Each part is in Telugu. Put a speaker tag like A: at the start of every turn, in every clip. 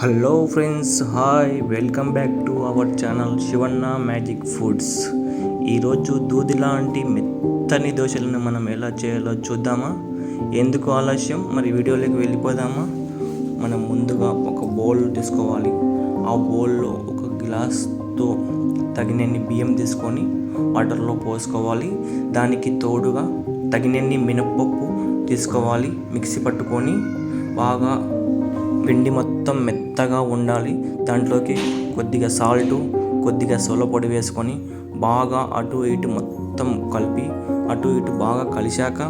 A: Hello friends hi welcome back to our channel Shivanna magic foods ఈరోజు దూది లాంటి మెత్తని దోశలను మనం ఎలా చేయాలో చూద్దామా? ఎందుకు ఆలస్యం? మరి వీడియోలోకి వెళ్ళిపోదామా? మనం ముందుగా ఒక బౌల్ తీసుకోవాలి. ఆ బౌల్లో ఒక గ్లాస్తో తగినన్ని బియ్యం తీసుకొని వాటర్లో పోసుకోవాలి. దానికి తోడుగా తగినన్ని మినప్పప్పు తీసుకోవాలి. మిక్సీ పట్టుకొని బాగా పిండి మొత్తం మెత్తగా ఉండాలి. దాంట్లోకి కొద్దిగా సాల్టు కొద్దిగా సోలపొడి వేసుకొని బాగా అటు ఇటు మొత్తం కలిపి అటు ఇటు బాగా కలిశాక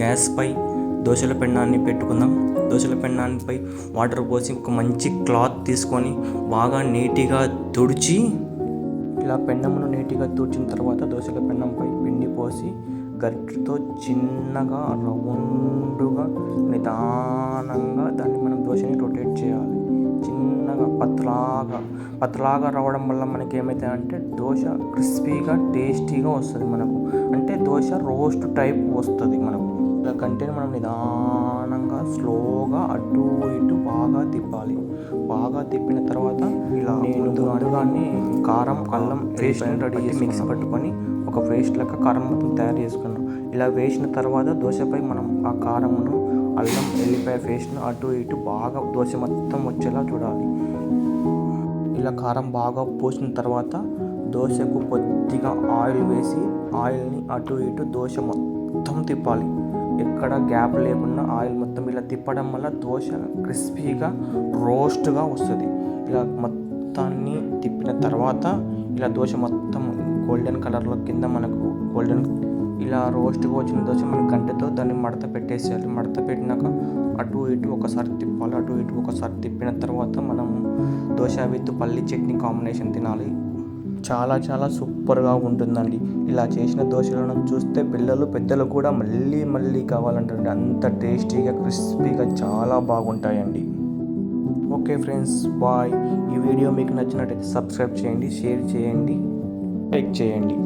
A: గ్యాస్పై దోశల పెండాన్ని పెట్టుకుందాం. దోశల పెండాన్నిపై వాటర్ పోసి ఒక మంచి క్లాత్ తీసుకొని బాగా నీట్గా తుడిచి ఇలా పెండమును నీట్గా తుడిచిన తర్వాత దోశల పెండంపై పిండి పోసి గరిటతో చిన్నగా రౌండ్గా నిదానంగా పతలాగా పతలాగా రావడం వల్ల మనకి ఏమవుతాయంటే దోశ క్రిస్పీగా టేస్టీగా వస్తుంది మనకు. అంటే దోశ రోస్ట్ టైప్ వస్తుంది మనకు. కంటే మనం నిదానంగా స్లోగా అటు ఇటు బాగా తిప్పాలి. బాగా తిప్పిన తర్వాత ఇలా నేను కారం అల్లం పేస్ట్ రెడీ చేసి మిక్సీ పట్టుకొని ఒక పేస్ట్ లెక్క కారం మొత్తం తయారు చేసుకున్నాం. ఇలా వేసిన తర్వాత దోశపై మనం ఆ కారమును అల్లం ఎల్లిపాయ పేస్ట్ను అటు ఇటు బాగా దోశ మొత్తం వచ్చేలా చూడాలి. ఇలా కారం బాగా పోసిన తర్వాత దోశకు కొద్దిగా ఆయిల్ వేసి ఆయిల్ని అటు ఇటు దోశ మొత్తం తిప్పాలి. ఎక్కడ గ్యాప్ లేకుండా ఆయిల్ మొత్తం ఇలా తిప్పడం వల్ల దోశ క్రిస్పీగా రోస్ట్గా వస్తుంది. ఇలా మొత్తాన్ని తిప్పిన తర్వాత ఇలా దోశ మొత్తం గోల్డెన్ కలర్లో కింద మనకు గోల్డెన్ ఇలా రోస్ట్గా వచ్చిన దోశ మన గంటతో దాన్ని మడత పెట్టేసేయాలి మడత పెట్టినాక అటు ఇటు ఒకసారి తిప్పాలి అటు ఇటు ఒకసారి తిప్పిన తర్వాత మనం దోశ విత్ పల్లి చట్నీ కాంబినేషన్ తినాలి. చాలా చాలా సూపర్గా ఉంటుందండి. ఇలా చేసిన దోశలను చూస్తే పిల్లలు పెద్దలు కూడా మళ్ళీ మళ్ళీ కావాలంటారండి అంత టేస్టీగా క్రిస్పీగా చాలా బాగుంటాయండి. Okay friends bye. ఈ వీడియో మీకు నచ్చినట్టయితే సబ్స్క్రైబ్ చేయండి షేర్ చేయండి లైక్ చేయండి.